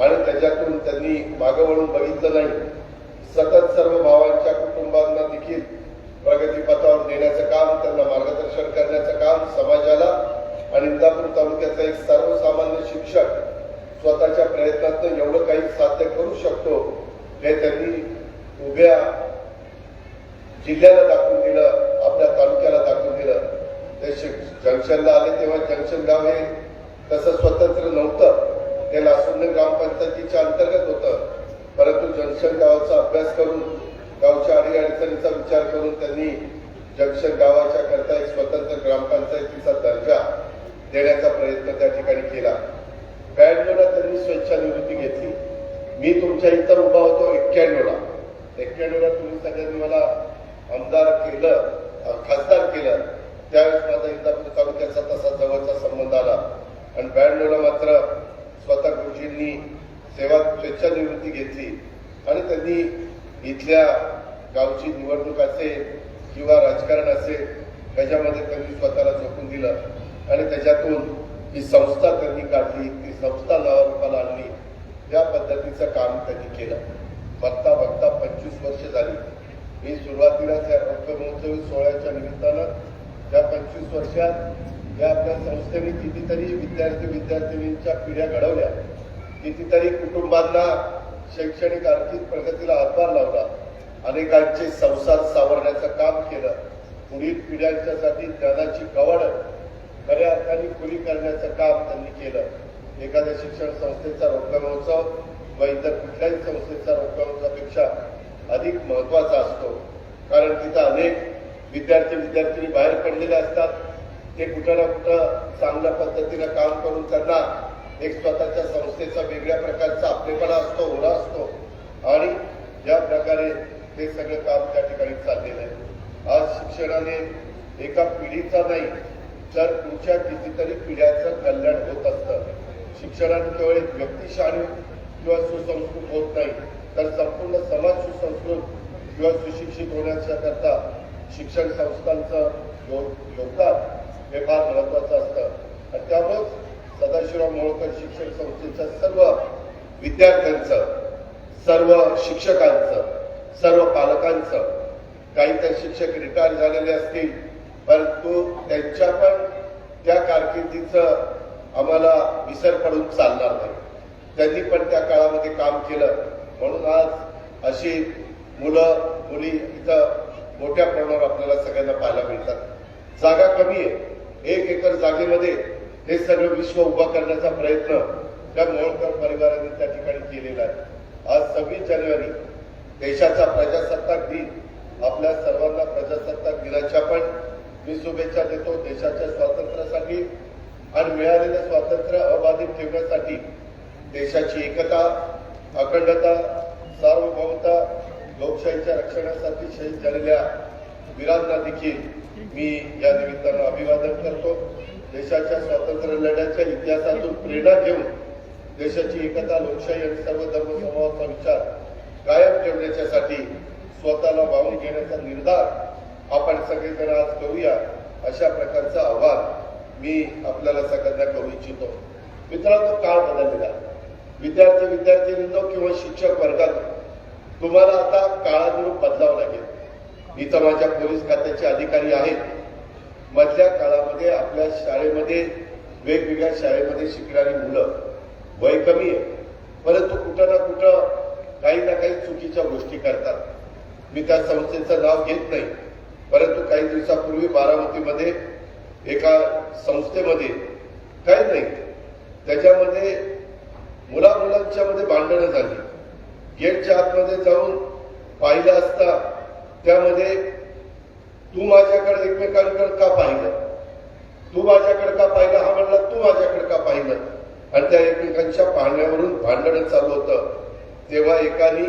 आणि त्याच्यातून त्यांनी मागं वळून बघितलं नाही. सतत सर्व भावांच्या कुटुंबांना देखील प्रगतीपथावर नेण्याचं काम त्यांना मार्गदर्शन करण्याचं काम समाजाला आणि इंदापूर तालुक्याचा एक सर्वसामान्य शिक्षक स्वतःच्या प्रयत्नातून एवढं काही साध्य करू शकतो हे त्यांनी उभ्या जिल्ह्याला दाखवून दिलं आपल्या तालुक्याला दाखवून दिलं. ते जंक्शनला आले तेव्हा जंक्शन गाव हे तसं स्वतंत्र नव्हतं. ते लासुंड ग्रामपंचायतीच्या अंतर्गत होतं. परंतु जंक्शन गावाचा अभ्यास करून गावच्या अडीअडचणीचा विचार करून त्यांनी जंक्शन गावाच्या करता एक स्वतंत्र ग्रामपंचायतीचा दर्जा देण्याचा प्रयत्न त्या ठिकाणी केला. ब्याण्णवला त्यांनी स्वेच्छानिवृत्ती घेतली. मी तुमच्या इतर उभा होतो एक्क्याण्णवला. एक्क्याण्णवला तुम्ही सगळ्यांनी मला आमदार केलं खासदार केलं. त्यावेळेस माझा इंदापूर तालुक्याचा तसा जवळचा संबंध आला. आणि ब्याण्णवला मात्र स्वतः गुरुजींनी सेवा स्वेच्छानिवृत्ती घेतली. आणि त्यांनी इथल्या गावची निवडणूक असेल किंवा राजकारण असेल त्याच्यामध्ये त्यांनी स्वतःला झोकून दिलं. आणि त्याच्यातून ही संस्था त्यांनी काढली ती संस्था नावारूपाला आणली. त्या पद्धतीचं काम त्यांनी केलं. बघता बघता पंचवीस वर्ष झाली. मी सुरुवातीला त्या रक्त महोत्सवी सोहळ्याच्या निमित्तानं त्या पंचवीस वर्षात या आपल्या संस्थेने कितीतरी विद्यार्थी विद्यार्थिनींच्या पिढ्या घडवल्या. कितीतरी कुटुंबांना शैक्षणिक आर्थिक प्रगतीला हातभार लावला. अनेकांचे संसार सावरण्याचं काम केलं. पुढील पिढ्यांच्यासाठी ज्ञानाची कवड खऱ्या अर्थाने खुली करण्याचं काम त्यांनी केलं. एखाद्या शिक्षण संस्थेचा रौप्य महोत्सव व इतर कुठल्याही संस्थेचा रौप्य महोत्सवापेक्षा अधिक महत्त्वाचा असतो. कारण तिथं अनेक विद्यार्थी विद्यार्थिनी बाहेर पडलेले असतात. ते कुठं ना कुठं चांगल्या पद्धतीनं काम करून त्यांना एक स्वतःच्या संस्थेचा वेगळ्या प्रकारचा आपलेपणा असतो ओढा असतो. आणि ज्या प्रकारे ते सगळं काम त्या ठिकाणी चाललेलं आहे. आज शिक्षणाने एका पिढीचा नाही तर पुढच्या कितीतरी पिढ्याचं कल्याण होत असतं. शिक्षणाने केवळ एक व्यक्ती शहाणी किंवा सुसंस्कृत होत नाही तर संपूर्ण समाज सुसंस्कृत किंवा सुशिक्षित होण्याच्या करता शिक्षण संस्थांचं योगदान हे फार महत्वाचं असतं. आणि त्यामुळेच सदाशिवराव मोळकर शिक्षण संस्थेच्या सर्व विद्यार्थ्यांचं सर्व शिक्षकांचं सर्व पालकांचं काही तर शिक्षक रिटायर झालेले असतील परंतु त्यांच्या पण त्या कारकिर्दीचं आम्हाला विसर पडून चालणार नाही. त्यांनी पण त्या काळामध्ये काम केलं. म्हणून आज अशी मुलं मुली इथं मोठ्या प्रमाणावर आपल्याला सगळ्यांना पाहायला मिळतात. जागा कमी आहे. एक एकर जागेमध्ये हे सगळं विश्व उभा करण्याचा प्रयत्न त्या मोळकर परिवाराने त्या ठिकाणी केलेला आहे. आज सव्वीस जानेवारी देशाचा प्रजासत्ताक दिन. आपल्या सर्वांना प्रजासत्ताक दिनाच्या पण मी शुभेच्छा देतो देशाच्या स्वातंत्र्यासाठी आणि मिळालेलं स्वातंत्र्य अबाधित ठेवण्यासाठी. देशाची एकता अखंडता सार्वभौमता लोकशाहीच्या रक्षणासाठी शहीद झालेल्या वीरांना देखील मी या निमित्तानं अभिवादन करतो. देशाच्या स्वातंत्र्य लढ्याच्या इतिहासातून प्रेरणा घेऊन देशाची एकता लोकशाही आणि सर्व धर्मसमूहाचा विचार कायम ठेवण्याच्यासाठी स्वतःला वाहून घेण्याचा निर्धार आपण सगळेजण आज करूया अशा प्रकारचं आव्हान मी आपल्याला सगळ्यांना करू इच्छितो. मित्रांनो काळ बदललेला विद्यार्थी विद्यार्थिनींनो किंवा शिक्षक वर्गात तुम्हाला आता काळानुरूप बदलावं लागेल. इतर माझ्या पोलीस खात्याचे अधिकारी आहेत. मधल्या काळामध्ये आपल्या शाळेमध्ये वेगवेगळ्या शाळेमध्ये शिकणारी मुलं वय कमी आहे. परंतु कुठं ना कुठं काही ना काही चुकीच्या गोष्टी करतात. मी त्या संस्थेचं नाव घेत नाही. परंतु काही दिवसापूर्वी बारामतीमध्ये एका संस्थेमध्ये काही नाही त्याच्यामध्ये मुला मुलांच्या मध्ये भांडणं झाली. गेटच्या आतमध्ये जाऊन पाहिलं असता त्यामध्ये तू माझ्याकडे एकमेकांकडे का पाहिलं? तू माझ्याकडे का पाहिलं? हा म्हणला तू माझ्याकडे का पाहिलं? आणि त्या एकमेकांच्या पाहण्यावरून भांडणं चालू होतं. तेव्हा एकानी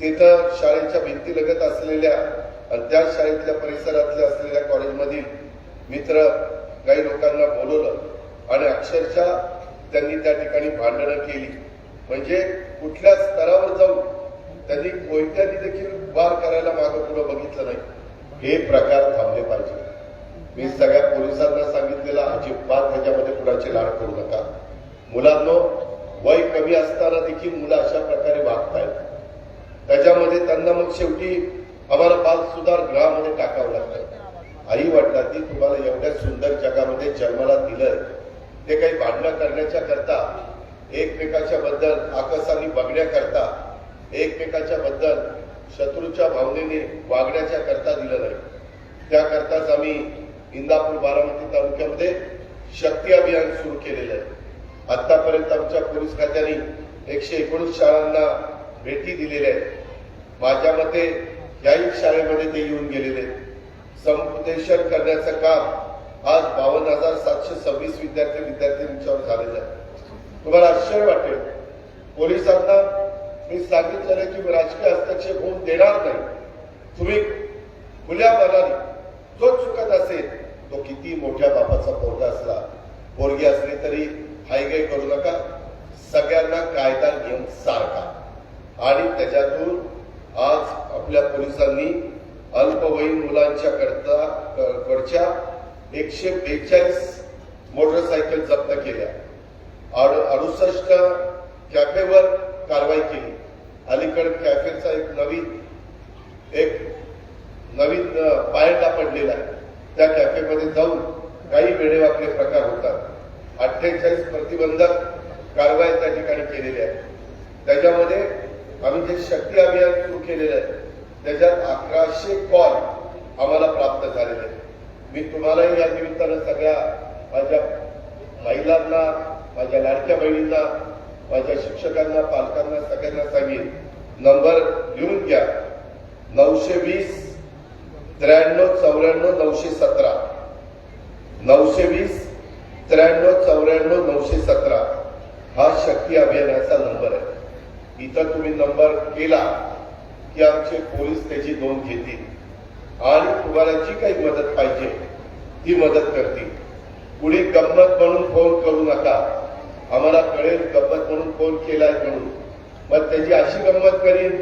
तिथं शाळेच्या भिंती लगत असलेल्या आणि त्या शाळेतल्या परिसरातल्या असलेल्या कॉलेजमधील मित्र काही लोकांना बोलवलं आणि अक्षरशः त्यांनी त्या ठिकाणी भांडणं केली. म्हणजे कुठल्या स्तरावर जाऊन त्यांनी कोयत्याने देखील वार करायला मागं पुढं बघितलं नाही. हे प्रकार थांबले पाहिजे. मी सगळ्या पोलिसांना सांगितलेला अजिबात ह्याच्यामध्ये कुणाचे लाड करू नका. मुलांनो वय कमी असताना देखील मुलं अशा प्रकारे वागतायत. त्याच्यामध्ये त्यांना मग शेवटी आम्हाला बाल सुधार गृहामध्ये टाकावं लागतं. आई वडिलांनी तुम्हाला एवढ्या सुंदर जगामध्ये जन्माला दिलं ते काही भांडणं करण्याच्या करता एकमेकाच्या बद्दल आकसाने बघण्याकरता एकमेकाच्या बद्दल शत्रूच्या भावनेने वागण्याच्या करता दिलं नाही. त्याकरताच आम्ही इंदापूर बारामती तालुक्यामध्ये शक्ती अभियान सुरू केलेलं आहे. आतापर्यंत आमच्या पोलीस खात्याने एकशे एकोणीस शाळांना भेटी दिलेल्या आहेत. माझ्या मते याही शाळेमध्ये ते येऊन गेलेले आहेत. समुपदेशन करण्याचं काम आज बावन्न हजार सातशे सव्वीस विद्यार्थी विद्यार्थ्यांच्यावर झालेलं आहे. तुम्हाला आश्चर्य वाटेल पोलिसांना मी सांगितलेलं की मी राजकीय हस्तक्षेप होऊन देणार नाही. तुम्ही खुल्या मनाने जो चुकत असेल तो किती मोठ्या बापाचा पोरगा असला पोरगी असली तरी हायगाय करू नका. सगळ्यांना कायदा नियम सारखा. आणि त्याच्यातून आज आपल्या पोलिसांनी अल्पवयीन मुलांच्या करता कडच्या एकशे बेचाळीस मोटरसायकल जप्त केल्या. अडुसष्ट कॅफेवर कारवाई केली. अलीकडे कॅफेचा एक नवीन एक नवीन पायंडा पडलेला आहे. त्या कॅफेमध्ये जाऊन काही वेडेवाकडे प्रकार होतात. अठ्ठेचाळीस प्रतिबंधक कारवाई त्या ठिकाणी केलेली आहे त्याच्यामध्ये आम्ही जे शक्ती अभियान सुरू केलेलं आहे त्याच्यात अकराशे कॉल आम्हाला प्राप्त झालेले आहेत. मी तुम्हालाही या निमित्तानं सगळ्या माझ्या महिलांना माझ्या लाडक्या बहिणींना माझ्या शिक्षकांना पालकांना सगळ्यांना सांगेन. नंबर लिहून घ्या. नऊशे वीस त्र्याण्णव चौऱ्याण्णव नऊशे सतरा. नऊशे वीस त्र्याण्णव चौऱ्याण्णव नऊशे सतरा. हा शक्ती अभियानाचा नंबर आहे. इथं तुम्ही नंबर केला की आमचे पोलीस त्याची नोंद घेतील. आणि तुम्हाला जी काही मदत पाहिजे ती मदत करतील. पुढे गंमत म्हणून फोन करू नका. आम्हाला कळेल गंमत म्हणून फोन केलाय म्हणून. मग त्याची अशी गंमत करीन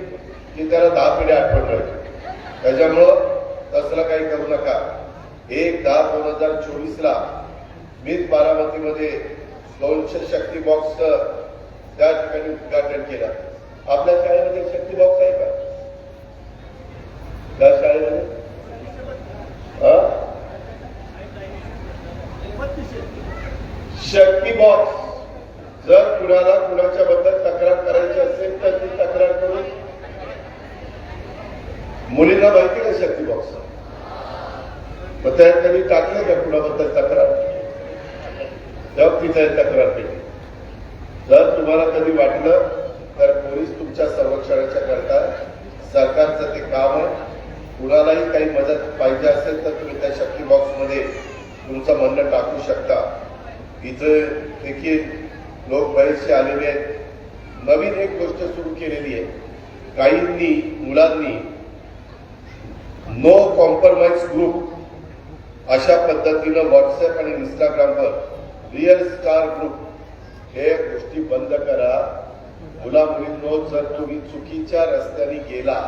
की त्याला दहा पिढ्या आठवण राहील त्याच्यामुळं तसलं काही करू नका. एक दहा दोन हजार चोवीस ला मीच बारामतीमध्ये दोनशे शक्ती बॉक्स त्या ठिकाणी उद्घाटन केलं. आपल्या शाळेमध्ये शक्ती बॉक्स आहे का? त्या शाळेमध्ये? हा? शक्ती बॉक्स जर कुणाला कुणाच्या बद्दल तक्रार करायची असेल तर ती तक्रार करून मुलींना माहिती का शक्ती बॉक्स मग त्यात कधी टाकलं का कुणाबद्दल तक्रार? तेव्हा तिथे तक्रार केली. जर तुम्हाला कधी वाटलं तर पोलीस तुमच्या संरक्षणाच्या करता सरकारचं ते काम आहे. कुणालाही काही मदत पाहिजे असेल तर तुम्ही त्या शक्ती बॉक्समध्ये तुमचं म्हणणं टाकू शकता. इथं देखील लोक बरेचसे आलेले आहेत. नवीन एक गोष्ट सुरू केलेली आहे. काहींनी मुलांनी नो कॉम्प्रोमाइज ग्रुप अशा पद्धतीनं व्हॉट्सअप आणि इंस्टाग्रामवर रिअल स्टार ग्रुप हे गोष्टी बंद करा. मुला मुलींनो जर तुम्ही चुकीच्या रस्त्याने गेला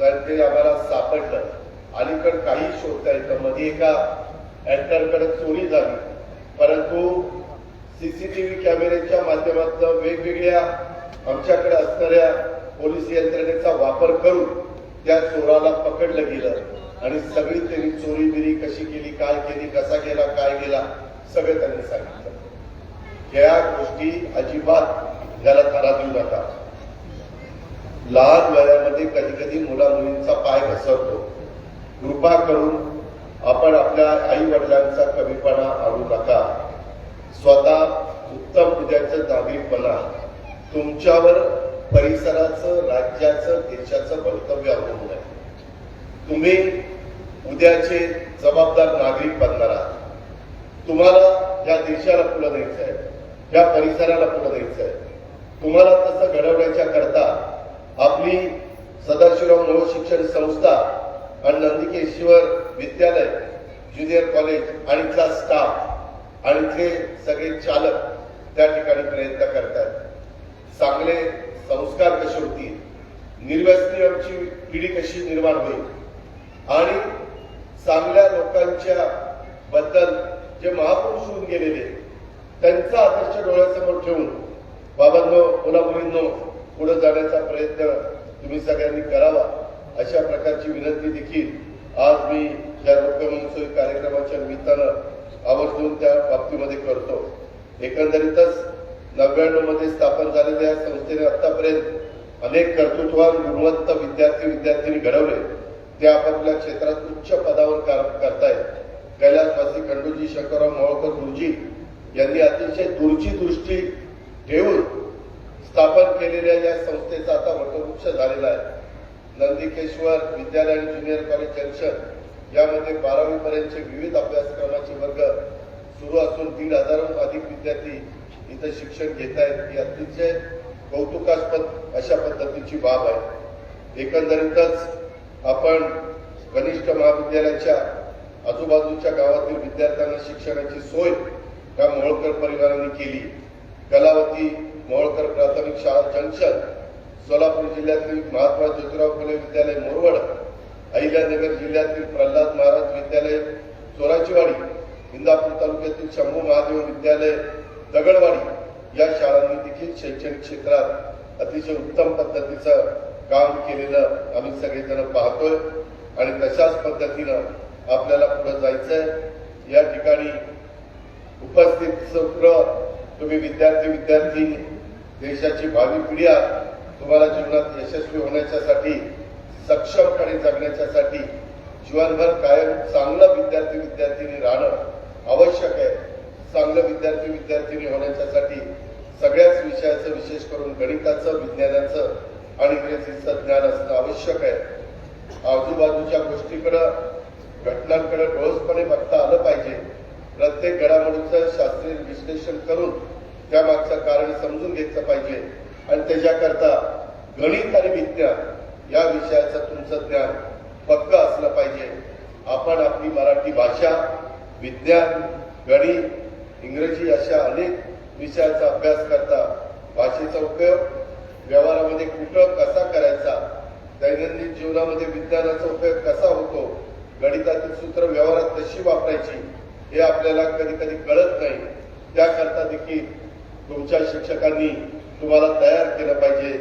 तर ते आम्हाला सापडलं. अलीकडे काही शोधता येतं. मध्ये एका ऍक्टरकडे चोरी झाली. परंतु सीसीटीव्ही कॅमेऱ्याच्या माध्यमातून वेगवेगळ्या आमच्याकडे असणाऱ्या पोलीस यंत्रणेचा वापर करून त्या चोराला पकडलं गेलं. आणि सगळी त्यांनी चोरी बिरी कशी केली काय केली कसा गेला काय गेला सगळं त्यांनी सांगितलं. या गोष्टी अजिबात त्याला थारा देऊ नका. लहान वयामध्ये कधी कधी मुला मुलींचा पाय घसरतो. कृपा करून आपण आपल्या आई वडिलांचा कमीपणा आणू नका. स्वतः उत्तम उद्याचं नागरिक बना. तुमच्यावर परिसराचं राज्याचं देशाचं भवितव्य अवलंबून आहे. तुम्ही उद्याचे जबाबदार नागरिक बनणार आहात. तुम्हाला या देशाला फुलं द्यायचं आहे या परिसराला फुलं द्यायचं आहे. तुम्हाला तसं घडवण्याच्या करता आपली सदाशिवराव नवशिक्षण संस्था आणि नंदिकेश्वर विद्यालय ज्युनियर कॉलेज आणि क्लास स्टाफ आणि इथले सगळे चालक त्या ठिकाणी प्रयत्न करतात. चांगले संस्कार कसे होतील? निर्व्यसनी आमची पिढी कशी निर्माण होईल? आणि चांगल्या लोकांच्या बद्दल जे महापुरुष होऊन गेलेले त्यांचा आदर्श डोळ्यासमोर ठेवून बाबांनो मुलामुलींनो पुढे जाण्याचा प्रयत्न तुम्ही सगळ्यांनी करावा अशा प्रकारची विनंती देखील आज मी या लोकमहोत्सवी कार्यक्रमाच्या निमित्तानं आवर्जून त्या बाबतीमध्ये करतो. एकंदरीतच नव्याण्णवमध्ये स्थापन झालेल्या या संस्थेने आतापर्यंत अनेक कर्तृत्वान गुणवंत विद्यार्थी विद्यार्थिनी घडवले. ते आपापल्या क्षेत्रात उच्च पदावर काम करतायत. कैलासवासी खंडूजी शंकरराव मोळकर गुरुजी यांनी अतिशय दूरची दृष्टी ठेवून स्थापन केलेल्या या संस्थेचा आता वटवृक्ष झालेला आहे. नंदिकेश्वर विद्यालय आणि ज्युनियर कॉलेज जंक्शन यामध्ये बारावी पर्यंतचे विविध अभ्यासक्रमाचे वर्ग सुरू असून दीड हजारहून अधिक विद्यार्थी इथं शिक्षण घेत आहेत. ही अतिशय कौतुकास्पद अशा पद्धतीची बाब आहे. एकंदरीतच आपण कनिष्ठ महाविद्यालयाच्या आजूबाजूच्या गावातील विद्यार्थ्यांना शिक्षणाची सोय या मोहोळकर परिवारांनी केली. कलावती मोहोळकर प्राथमिक शाळा जंक्शन सोलापूर जिल्ह्यातील महात्मा ज्योतिराव फुले विद्यालय मोरवड अहिल्यानगर जिल्ह्यातील प्रल्हाद महाराज विद्यालय चोराचीवाडी इंदापूर तालुक्यातील शंभू महादेव विद्यालय दगडवाडी या शाळांनी देखील शैक्षणिक क्षेत्रात अतिशय उत्तम पद्धतीचं काम केलेलं आम्ही सगळेजण पाहतोय आणि तशाच पद्धतीनं आपल्याला पुढे जायचंय. या ठिकाणी उपस्थित सत्र तुम्ही विद्यार्थी विद्यार्थी देशाची भावी पिढी आहात. तुम्हाला जीवनात यशस्वी होण्याच्यासाठी सक्षमपणे जगण्याच्यासाठी जीवनभर कायम चांगला विद्यार्थी विद्यार्थिनी राहणं आवश्यक आहे. चांगलं विद्यार्थी विद्यार्थिनी होण्याच्यासाठी सगळ्याच विषयाचं विशेष करून गणिताचं विज्ञानाचं आणि इंग्रजीचं ज्ञान असणं आवश्यक आहे. आजूबाजूच्या गोष्टीकडं घटनांकडे ठोसपणे बघता आलं पाहिजे. प्रत्येक घडामोडीचं शास्त्रीय विश्लेषण करून त्यामागचं कारण समजून घेतलं पाहिजे. आणि त्याच्याकरता गणित आणि विज्ञान या विषयाचं तुमचं ज्ञान पक्क असलं पाहिजे. आपण आपली मराठी भाषा विज्ञान गणित इंग्रजी अशा अनेक विषयाचा अभ्यास करता भाषेचा उपयोग व्यवहारामध्ये कुठं कसा करायचा दैनंदिन जीवनामध्ये विज्ञानाचा उपयोग कसा होतो गणितातील सूत्र व्यवहारात कशी वापरायची हे आपल्याला कधी कधी कळत नाही. त्याकरता देखील तुमच्या शिक्षकांनी तुम्हाला तयार केलं पाहिजे.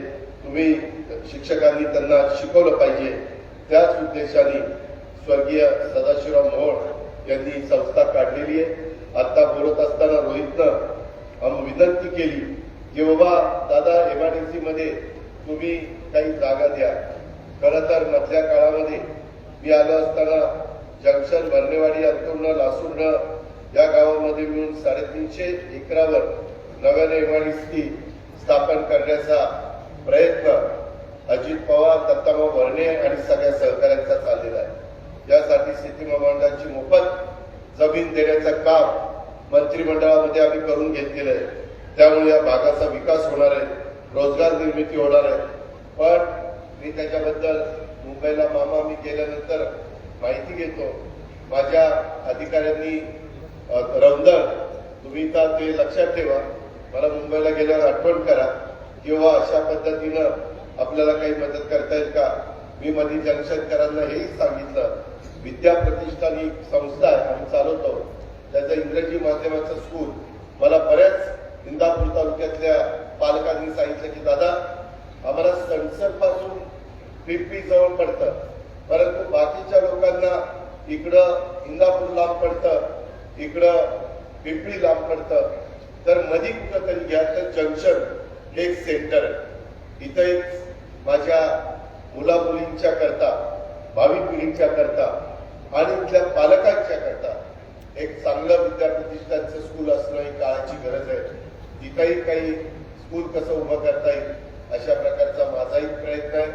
तुम्ही शिक्षकांनी त्यांना शिकवलं पाहिजे. त्याच उद्देशाने स्वर्गीय सदाशिवराव मोहोळ यांनी संस्था काढलेली आहे. आता बोलत असताना रोहितनं विनंती केली की बाबा दादा एमआयडीसी मध्ये तुम्ही काही जागा द्या. खरं तर मधल्या काळामध्ये मी आलो असताना जंक्शन भरणेवाडी अंतुर्ण लासूर्ण या गावामध्ये मिळून साडेतीनशे एकरावर नव्याने एमआरडीसी स्थापन करण्याचा प्रयत्न अजित पवार दत्तामा भरणे आणि सगळ्या सहकाऱ्यांचा चाललेला आहे. यासाठी शेती महामंडळाची मोफत जमीन देण्याचं काम मंत्रिमंडळामध्ये आम्ही करून घेतलेलं आहे. त्यामुळे या भागाचा विकास होणार आहे रोजगार निर्मिती होणार आहे. पण मी त्याच्याबद्दल मुंबईला मामा मी गेल्यानंतर माहिती घेतो. माझ्या अधिकाऱ्यांनी रमदळ तुम्ही तर ते लक्षात ठेवा. मला मुंबईला गेल्यावर आठवण करा. किंवा अशा पद्धतीनं आपल्याला काही मदत करता येईल का? मी मध्ये जनशेतकरांना हेही सांगितलं. विद्या प्रतिष्ठान ही संस्था आहे आम्ही चालवतो. त्याचं इंग्रजी माध्यमाचं स्कूल मला बऱ्याच इंदापूर तालुक्यातल्या पालकांनी सांगितलं की दादा आम्हाला सणसरपासून पिंपी जवळ पडतं. परंतु बाकीच्या लोकांना इकडं इंदापूर लांब पडतं इकडं पिंपळी लांब पडतं. तर मधी कुठं तरी घ्या तर जंक्शन एक सेंटर आहे. इथं एक माझ्या मुला मुलींच्या करता भावी पिढींच्या करता आणि इथल्या पालकांच्या करता एक चांगलं विद्याप्रतिष्ठानचं स्कूल असणं ही काळाची गरज आहे. तिथंही काही स्कूल कसं उभं करता येईल अशा प्रकारचा माझाही प्रयत्न आहे.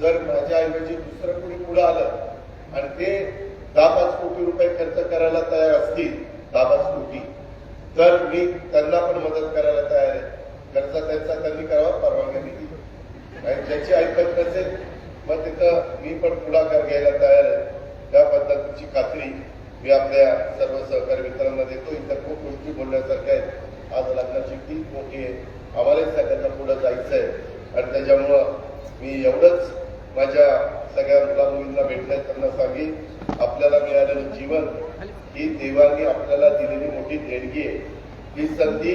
जर माझ्या ऐवजी दुसरं कोणी पुढं आलं आणि ते दहा पाच कोटी रुपये खर्च करायला तयार असतील दहा पाच कोटी तर मी त्यांना पण मदत करायला तयार आहे. खर्च त्यांचा त्यांनी करावा परवानगी दिली. आणि ज्याची ऐकत नसेल मग तिथं मी पण पुढाकार घ्यायला तयार आहे. त्या पद्धतीची खात्री मी आपल्या सर्व सहकारी मित्रांना देतो. इतर खूप गोष्टी बोलण्यासारख्या आहेत. आज लग्नाची ती मोठी आहे आम्हालाही सगळ्यांना पुढं जायचं आहे. आणि त्याच्यामुळं मी एवढंच माझ्या सगळ्या मुला मुलींना भेटण्यात त्यांना सांगेन. आपल्याला मिळालेलं जीवन ही देवाने आपल्याला दिलेली मोठी देणगी आहे. ही संधी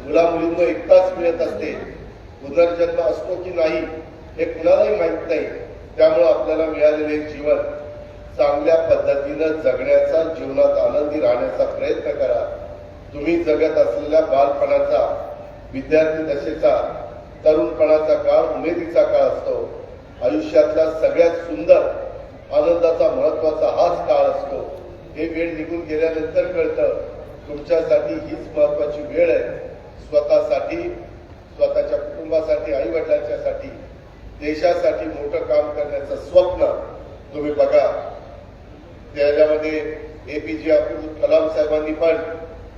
मुला मुलींना एकटाच मिळत असते. पुनर्जन्म असतो की नाही हे कुणालाही माहीत नाही. त्यामुळे आपल्याला मिळालेले जीवन चांगल्या पद्धतीनं जगण्याचा जीवनात आनंदी राहण्याचा प्रयत्न करा. तुम्ही जगत असलेल्या बालपणाचा विद्यार्थी दशेचा तरुणपणाचा काळ उमेदीचा काळ असतो. आयुष्यातला सगळ्यात सुंदर आनंदाचा महत्त्वाचा हाच काळ असतो. हे वेळ निघून गेल्यानंतर कळतं तुमच्यासाठी हीच महत्वाची वेळ आहे. स्वतःसाठी स्वतःच्या कुटुंबासाठी आई वडिलांच्यासाठी देशासाठी मोठं काम करण्याचं स्वप्न तुम्ही बघा. त्याच्यामध्ये एपीजे अब्दुल कलाम साहेबांनी पण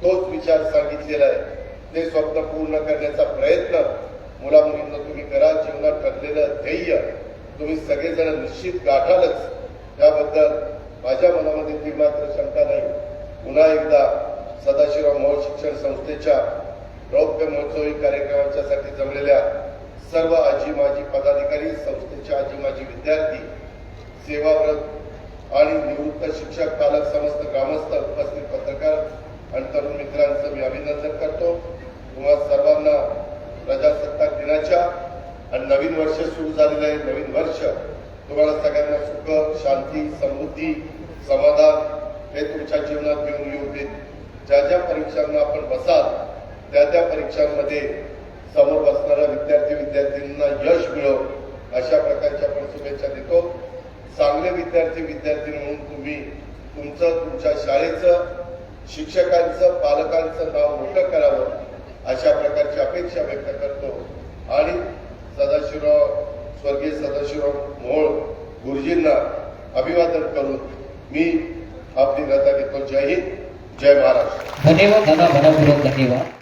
तोच विचार सांगितलेला आहे. ते स्वप्न पूर्ण करण्याचा प्रयत्न मुला मुलींना तुम्ही करा. जीवनात ठरलेलं ध्येय तुम्ही सगळेजण निश्चित गाठालच. त्याबद्दल माझ्या मनामध्ये ती मात्र शंका नाही. पुन्हा एकदा सदाशिवराव मोहोळ शिक्षण संस्थेच्या रौप्य महोत्सवी कार्यक्रमाच्या साठी जमलेल्या सर्व आजी माजी पदाधिकारी संस्थेचे आजी माजी विद्यार्थी सेवाव्रत आणि निवृत्त शिक्षक पालक समस्त ग्रामस्थ उपस्थित पत्रकार आणि तरुण मित्रांचं मी अभिनंदन करतो. तुम्हा सर्वांना प्रजासत्ताक दिनाच्या आणि नवीन वर्ष सुरू झालेलं आहे. नवीन वर्ष. तुम्हाला सगळ्यांना सुख शांती समृद्धी समाधान हे तुमच्या जीवनात घेऊन येऊ देत. ज्या ज्या परीक्षांना आपण बसाल त्या त्या परीक्षांमध्ये समोर बसणाऱ्या विद्यार्थी विद्यार्थ्यांना यश मिळो अशा प्रकारच्या आपण शुभेच्छा देतो. चांगले विद्यार्थी विद्यार्थी म्हणून तुम्ही तुमचं तुमच्या शाळेचं शिक्षकांचं पालकांचं नाव मोठं करावं अशा प्रकारची अपेक्षा व्यक्त करतो. आणि सदाशिवराव स्वर्गीय सदाशिवराव मोहोळ गुरुजींना अभिवादन करून मी आपली रजा घेतो जय हिंद जय महाराष्ट्र. धन्यवाद धन्यवाद.